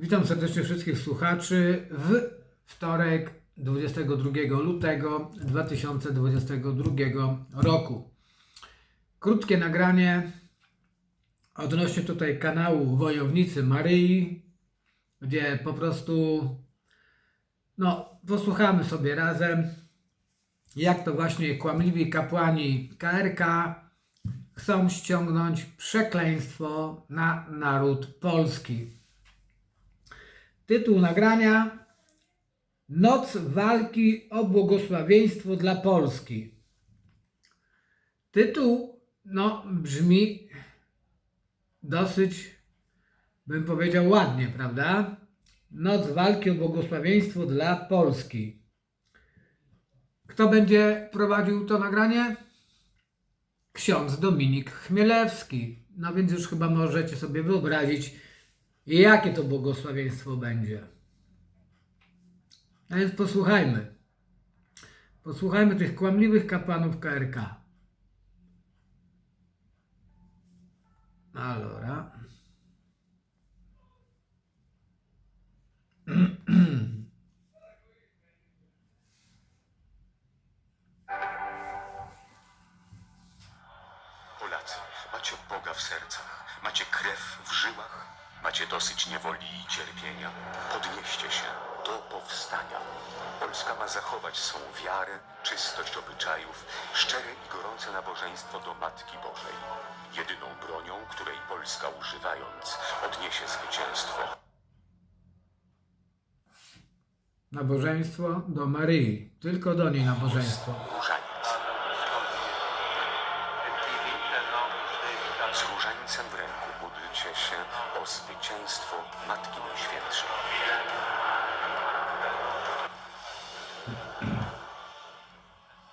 Witam serdecznie wszystkich słuchaczy w wtorek 22 lutego 2022 roku. Krótkie nagranie odnośnie tutaj kanału Wojownicy Maryi, gdzie po prostu no, posłuchamy sobie razem, jak to właśnie kłamliwi kapłani KRK chcą ściągnąć przekleństwo na naród polski. Tytuł nagrania Noc walki o błogosławieństwo dla Polski. Tytuł no, brzmi dosyć, bym powiedział, ładnie, prawda? Noc walki o błogosławieństwo dla Polski. Kto będzie prowadził to nagranie? Ksiądz Dominik Chmielewski. No więc już chyba możecie sobie wyobrazić, jakie to błogosławieństwo będzie. A więc posłuchajmy. Posłuchajmy tych kłamliwych kapłanów KRK. Allora. Polacy, macie Boga w sercach, macie krew w żyłach, macie dosyć niewoli i cierpienia. Podnieście się do powstania. Polska ma zachować swą wiarę, czystość obyczajów, szczere i gorące nabożeństwo do Matki Bożej. Jedyną bronią, której Polska używając odniesie zwycięstwo. Nabożeństwo do Maryi. Tylko do niej nabożeństwo.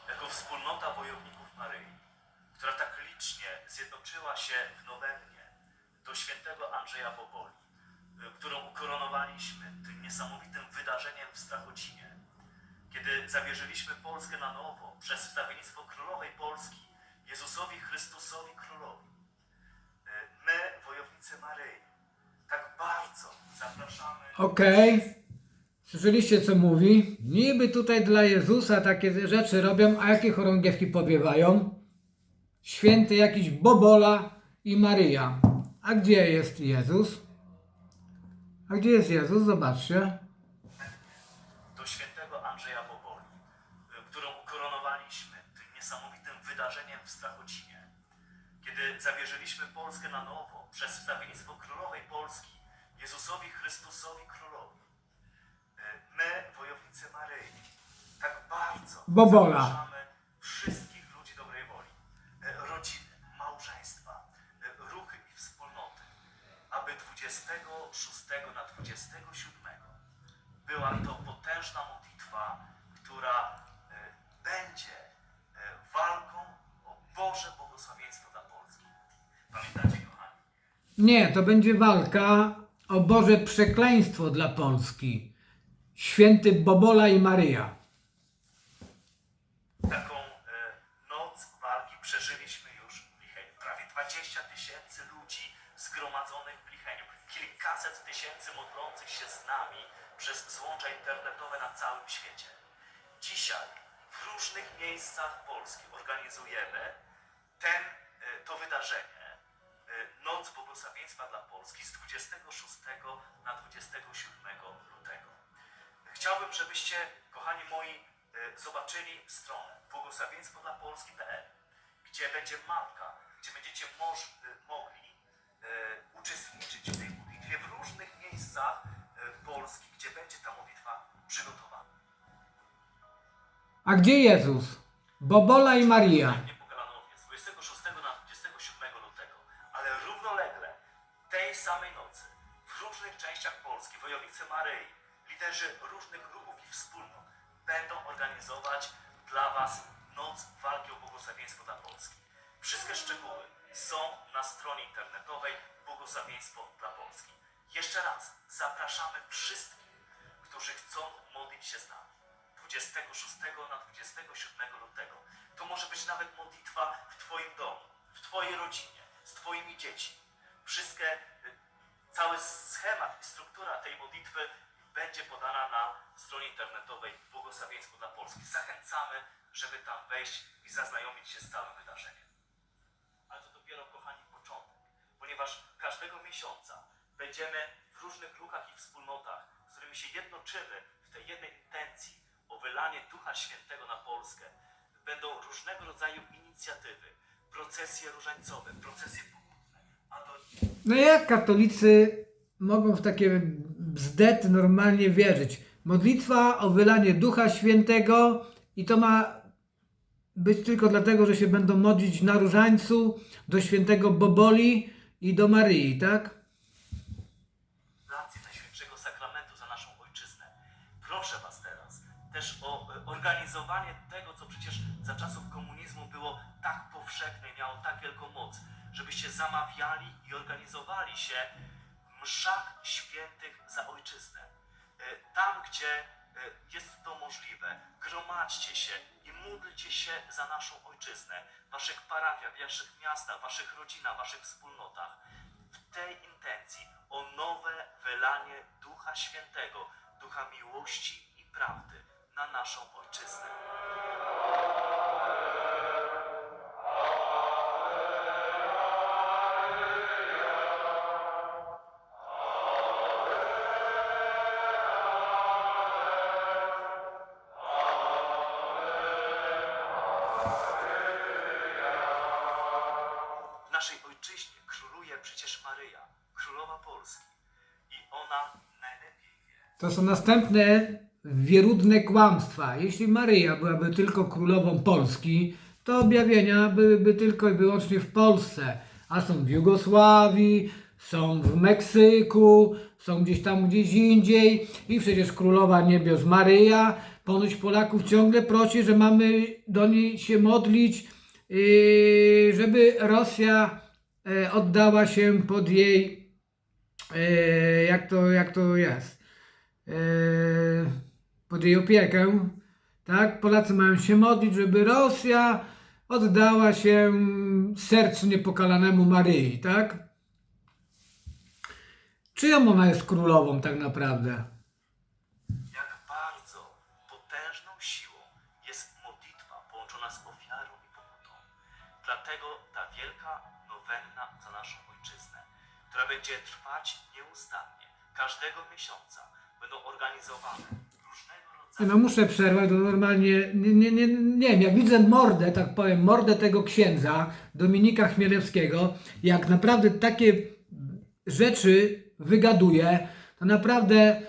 Jako wspólnota wojowników Maryi, która tak licznie zjednoczyła się w Nowennie do świętego Andrzeja Boboli, y, którą ukoronowaliśmy tym niesamowitym wydarzeniem w Strachocinie, kiedy zawierzyliśmy Polskę na nowo przez wstawiennictwo Królowej Polski Jezusowi Chrystusowi Królowi. Y, My, wojownicy Maryi, tak bardzo zapraszamy Okej. Słyszeliście co mówi? Niby tutaj dla Jezusa takie rzeczy robią, a jakie chorągiewki powiewają? Święty jakiś Bobola i Maryja. A gdzie jest Jezus? A gdzie jest Jezus? Zobaczcie. do świętego Andrzeja Boboli, y, którą ukoronowaliśmy tym niesamowitym wydarzeniem w Strachocinie, kiedy zawierzyliśmy Polskę na nowo przez wstawiennictwo Królowej Polski Jezusowi Chrystusowi Królowi. My, wojownicy Maryi, tak bardzo Bobola. zapraszamy wszystkich ludzi dobrej woli, y, rodziny, małżeństwa, y, ruchy i wspólnoty, aby 26 na 27 była to potężna modlitwa, która e, będzie e, walką o Boże błogosławieństwo dla Polski. Pamiętacie, kochani? Nie, to będzie walka o Boże przekleństwo dla Polski. Święty Bobola i Maryja. Taką e, noc walki przeżyliśmy już w Licheniu. Prawie 20 tysięcy ludzi zgromadzonych w Licheniu. Kilkaset tysięcy modlących się z nami przez złącza internetowe na całym świecie. Dzisiaj w różnych miejscach Polski organizujemy ten, e, to wydarzenie. e, Noc Błogosławieństwa dla Polski z 26 na 27 lutego. Chciałbym, żebyście, kochani moi, e, zobaczyli stronę błogosławieństwo dla Polski.pl, gdzie będzie mapka, gdzie będziecie moż, e, mogli e, uczestniczyć w tej modlitwie w różnych miejscach e, Polski, gdzie będzie ta modlitwa przygotowana. A gdzie Jezus? Bobola i Kalanowie, z 26 na 27 lutego, ale równolegle tej samej nocy w różnych częściach Polski wojownicy Maryi, liderzy różnych ruchów i wspólnot będą organizować dla Was Noc Walki o Błogosławieństwo dla Polski. Wszystkie szczegóły są na stronie internetowej Błogosławieństwo dla Polski. Jeszcze raz zapraszamy wszystkich, którzy chcą modlić się z nami. 26 na 27 lutego. To może być nawet modlitwa w Twoim domu, w Twojej rodzinie, z Twoimi dziećmi. Wszystkie y, Cały schemat i struktura tej modlitwy będzie podana na stronie internetowej Błogosławieństwo dla Polski. Zachęcamy, żeby tam wejść i zaznajomić się z całym wydarzeniem. Ale to dopiero, kochani, początek, ponieważ każdego miesiąca będziemy w różnych ruchach i wspólnotach, z którymi się jednoczymy w tej jednej intencji o wylanie Ducha Świętego na Polskę. Będą różnego rodzaju inicjatywy, procesje różańcowe, procesje pokutne, do No jak katolicy mogą w takie bzdety normalnie wierzyć? Modlitwa o wylanie Ducha Świętego i to ma być tylko dlatego, że się będą modlić na różańcu do świętego Boboli i do Maryi, tak? rację Najświętszego Sakramentu za naszą ojczyznę. Proszę Was teraz też o e, organizowanie tego, co przecież za czasów komunizmu było tak powszechne, miało tak wielką moc, żebyście zamawiali i organizowali się mszach świętych za ojczyznę. E, Tam, gdzie e, jest to możliwe, gromadźcie się i módlcie się za naszą ojczyznę, w waszych parafiach, w waszych miastach, w waszych rodzinach, w waszych wspólnotach w tej intencji o nowe wylanie Ducha Świętego, Ducha miłości i prawdy na naszą ojczyznę. To są następne wierudne kłamstwa. Jeśli Maryja byłaby tylko królową Polski, to objawienia byłyby tylko i wyłącznie w Polsce, a są w Jugosławii, są w Meksyku, są gdzieś tam gdzieś indziej. I przecież królowa niebios Maryja ponoć Polaków ciągle prosi, że mamy do niej się modlić, yy, żeby Rosja e, oddała się pod jej e, jak to, jak to jest, pod jej opiekę, tak? Polacy mają się modlić, żeby Rosja oddała się sercu niepokalanemu Maryi, tak? Czyją ona jest królową tak naprawdę? Jak bardzo potężną siłą jest modlitwa połączona z ofiarą i pokutą. Dlatego ta wielka nowenna za naszą ojczyznę, która będzie trwać nieustannie, każdego miesiąca będą organizowane różnego rodzaju. No muszę przerwać, to normalnie, nie, nie, nie, nie wiem, jak widzę mordę, tak powiem, mordę tego księdza, Dominika Chmielewskiego, jak naprawdę takie rzeczy wygaduje, to naprawdę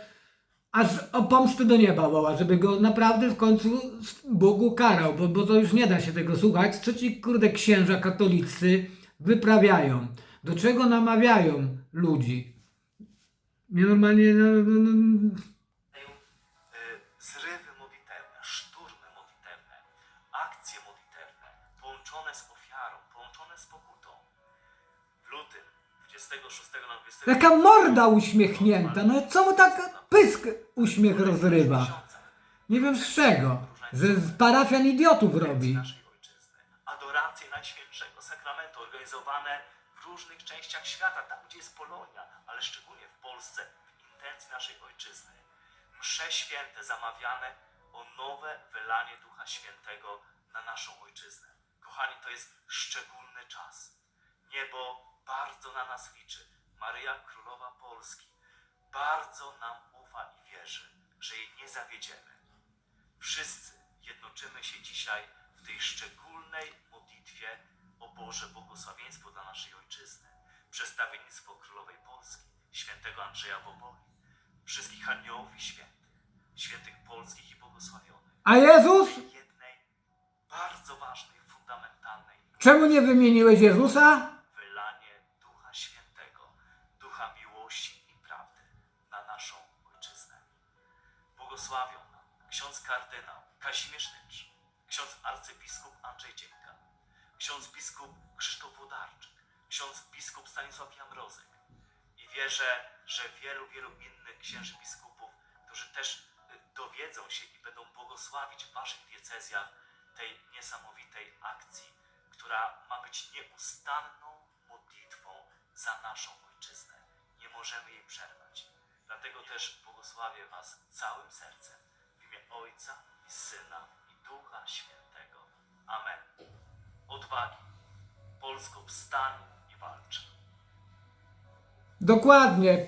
aż o pomstę do nieba woła, żeby go naprawdę w końcu Bóg ukarał, bo, bo to już nie da się tego słuchać. Co ci kurde księża katolicy wyprawiają? Do czego namawiają ludzi? Mnie normalnie... No, no, no, Mają, e, zrywy modlitewne, szturmy modlitewne, akcje modlitewne, połączone z ofiarą, połączone z pokutą. W lutym 26 na 20. Jaka morda uśmiechnięta, no co mu tak pysk uśmiech rozrywa? Nie wiem z czego, że z parafian idiotów robi. Adoracje Najświętszego Sakramentu organizowane różnych częściach świata, tam gdzie jest Polonia, ale szczególnie w Polsce, w intencji naszej ojczyzny. Msze święte zamawiane o nowe wylanie Ducha Świętego na naszą ojczyznę. Kochani, to jest szczególny czas. Niebo bardzo na nas liczy. Maryja Królowa Polski bardzo nam ufa i wierzy, że jej nie zawiedziemy. Wszyscy jednoczymy się dzisiaj w tej szczególnej modlitwie o Boże błogosławieństwo dla naszej ojczyzny, przedstawiennictwo Królowej Polski, świętego Andrzeja Boboli, wszystkich aniołów i świętych, świętych polskich i błogosławionych. A Jezus? Jednej bardzo ważnej, fundamentalnej Czemu nie wymieniłeś Jezusa? wylanie Ducha Świętego, Ducha miłości i prawdy na naszą ojczyznę. Błogosławią nam ksiądz kardynał Kazimierz Tycz, ksiądz arcybiskup Andrzej Dzienka, ksiądz biskup Krzysztof Wodarczyk, ksiądz biskup Stanisław Jamrozek. I wierzę, że wielu, wielu innych księży biskupów, którzy też y, dowiedzą się i będą błogosławić w waszych diecezjach tej niesamowitej akcji, która ma być nieustanną modlitwą za naszą ojczyznę. nie możemy jej przerwać. Dlatego też błogosławię Was całym sercem w imię Ojca i Syna Odwagi. Polsko wstań i walcz. Dokładnie.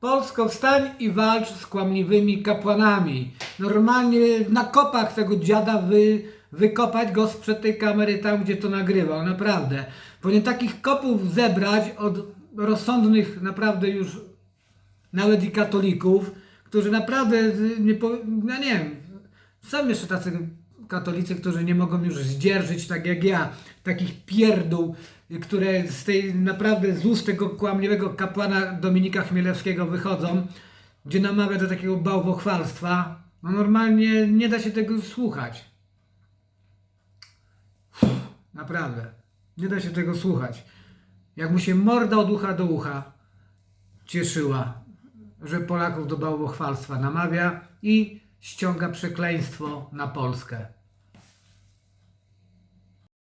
Polsko wstań i walcz z kłamliwymi kapłanami. Normalnie na kopach tego dziada wy, wykopać go sprzed tej kamery tam, gdzie to nagrywał. Naprawdę. Powinien takich kopów zebrać od rozsądnych naprawdę już nawet i katolików, którzy naprawdę nie no nie wiem, są jeszcze tacy katolicy, którzy nie mogą już zdzierżyć tak jak ja, takich pierdół, które z tej naprawdę z ust tego kłamliwego kapłana Dominika Chmielewskiego wychodzą, gdzie namawia do takiego bałwochwalstwa. No normalnie nie da się tego słuchać. Naprawdę. Nie da się tego słuchać. Jak mu się morda od ucha do ucha cieszyła, że Polaków do bałwochwalstwa namawia i ściąga przekleństwo na Polskę.